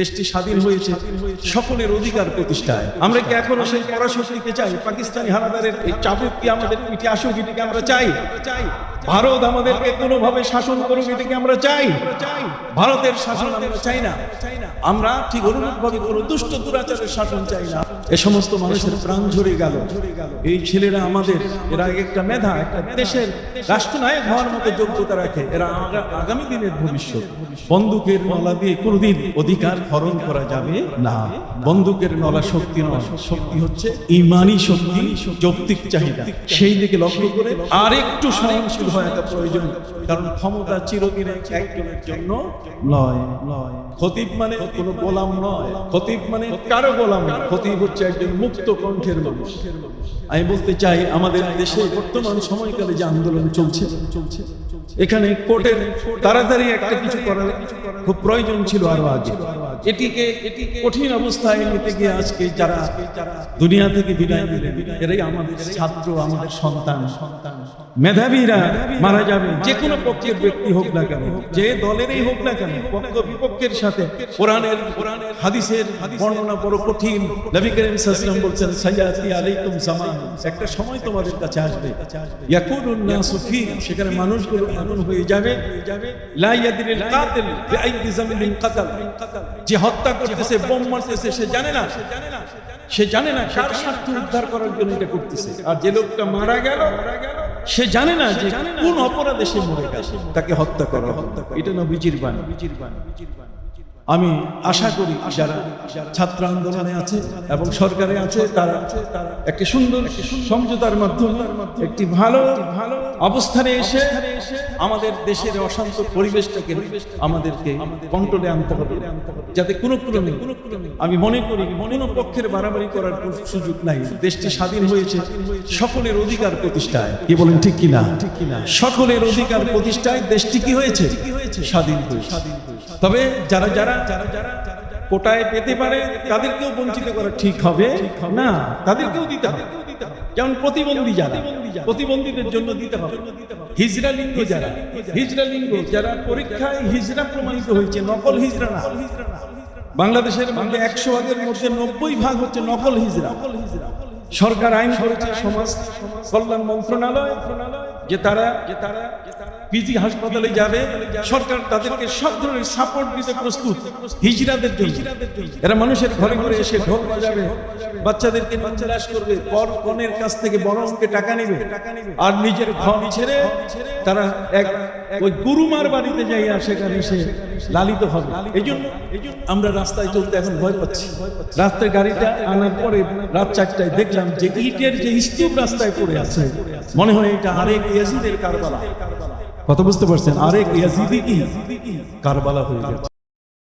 দেশটি স্বাধীন হয়েছে, সকলের অধিকার প্রতিষ্ঠায়। আমরা কি এখনও সেই পরাশক্তিকে চাই? পাকিস্তানি হানাদারের এই চাপক কি আমাদের পিঠে আসুক এটিকে আমরা চাই চাই? ভারত আমাদেরকে কোনোভাবে শাসন করুক এটাকে আমরা চাই। ভারতের শাসন আমরা চাই না। আমরা ঠিক অনুরূপভাবে কোনো দুষ্ট দুরাচারের শাসন চাই না। এ সমস্ত মানুষের প্রাণ ঝরে গেল। এই ছেলেরা আমাদের, এরা একটা মেধা, একটা দেশের রাষ্ট্রনায়ক হওয়ার মতো যোগ্যতা রাখে। এরা আগা- আগামী দিনের ভবিষ্যৎ। বন্দুকের নলা দিয়ে কোনোদিন অধিকার হরণ করা যাবে না। বন্দুকের নলা শক্তি নয়, শক্তি হচ্ছে ইমানি শক্তি, যৌক্তিক চাহিদা। সেই দিকে লক্ষ্য করে আর একটু সহনশীল একটা প্রয়োজন। কারণ ক্ষমতা চিরদিনে একজনের জন্য নয়। নয় খতিব মানে কোনো গোলাম নয়। খতিব মানে কারও গোলাম নয়। খতিব হচ্ছে একজন মুক্ত কণ্ঠের মানুষ। আমি বলতে চাই, আমাদের দেশে বর্তমান সময়কালে যে আন্দোলন চলছে চলছে, এখানে কোর্টের তাড়াতাড়ি একটা কিছু করার খুব প্রয়োজন ছিল আরও আগে। এটিকে এটি কঠিন অবস্থায় নিতে গিয়ে আজকে যারা দুনিয়া থেকে বিদায় নিলেন, এরাই আমাদের ছাত্র, আমাদের সন্তান। সন্তান মেধাবীরা মারা যাবে, যে কোনো পক্ষের ব্যক্তি হোক না কেন, যে দলেরই হোক না কেন, পক্ষ বিপক্ষের সাথে কোরআনের হাদিসের বর্ণনা বড় কঠিন। নবী করিম সাল্লাল্লাহু বলছেন, সাইয়াতি আলাইকুম জামান একটা সময় তোমাদের কাছে আসবে। ইয়াকুলুন নাসু ফি সেখানে মানুষগুলো এমন হয়ে যাবে, লা ইয়াদরিল কাতিল বিআইদি জামিলিন কাতাল। যে হত্যা করতেছে, বোম মারতেছে, সে জানে না। সে জানে না কার স্বার্থ উদ্ধার করার জন্য এটা করতেছে। আর যে লোকটা মারা গেল, সে জানে না যে কোন অপরাধে সে মরে গেছে তাকে হত্যা করা এটা নবীজির বাণী। আমি আশা করি যারা ছাত্র আন্দোলনে আছে এবং সরকারে আছে, তারা একটি সুন্দর সমঝোতার মাধ্যমে একটি ভালো ভালো অবস্থানে এসে আমাদের দেশের অশান্ত পরিবেশটাকে আমাদেরকে কন্ট্রোলে আনতে হবে। যাতে কোনো ক্রমে আমি মনে করি কোনো পক্ষের বাড়াবাড়ি করার সুযোগ নাই। দেশটি স্বাধীন হয়েছে সকলের অধিকার প্রতিষ্ঠায়। কি বলেন ঠিক কিনা? ঠিক কিনা সকলের অধিকার প্রতিষ্ঠায় দেশটি কি হয়েছে? স্বাধীন তবে যারা যারা যারা যারা কোটায় পেতে পারে, তাদেরকেও বঞ্চিত করা ঠিক হবে? না, তাদেরকেও দিতে হবে। যেমন প্রতিবন্ধী যারা প্রতিবন্ধীদের জন্য দিতে হবে। হিজরা লিঙ্গ যারা। হিজরা লিঙ্গ যারা পরীক্ষায় হিজরা প্রমাণিত হয়েছে নকল হিজরা না। বাংলাদেশের মধ্যে একশো ভাগের মধ্যে নব্বই ভাগ হচ্ছে নকল হিজরা। সরকার আইন করেছে সমাজ কল্যাণ মন্ত্রণালয় যে তারা যে তারা পিজি হাসপাতালে যাবে, সরকার তাদেরকে সব ধরনের সাপোর্ট দিতে প্রস্তুত, হিজড়াদের এরা মানুষের ঘরে ঘরে এসে ঢোল বাজাবে, বাচ্চাদেরকে বাচ্চারাস করবে, পর কনের কাছ থেকে বড় টাকা নেবে, আর নিজের ঘর ছেড়ে তারা এক ওই গুরুমার বাড়িতে যাইয়া সেখানে সে লালিত হবে। এই জন্য আমরা রাস্তায় চলতে এখন ভয় পাচ্ছি। রাস্তায় গাড়িটা আনার পরে রাত চারটায় দেখলাম যে ইটের যে স্তূপ রাস্তায় পড়ে আছে মনে হয় এটা আরেক ইয়াজিদের কারবালা। কথা বুঝতে পারছেন? আরেক ইয়াজিদি কি? কারবালা হয়ে গেছে।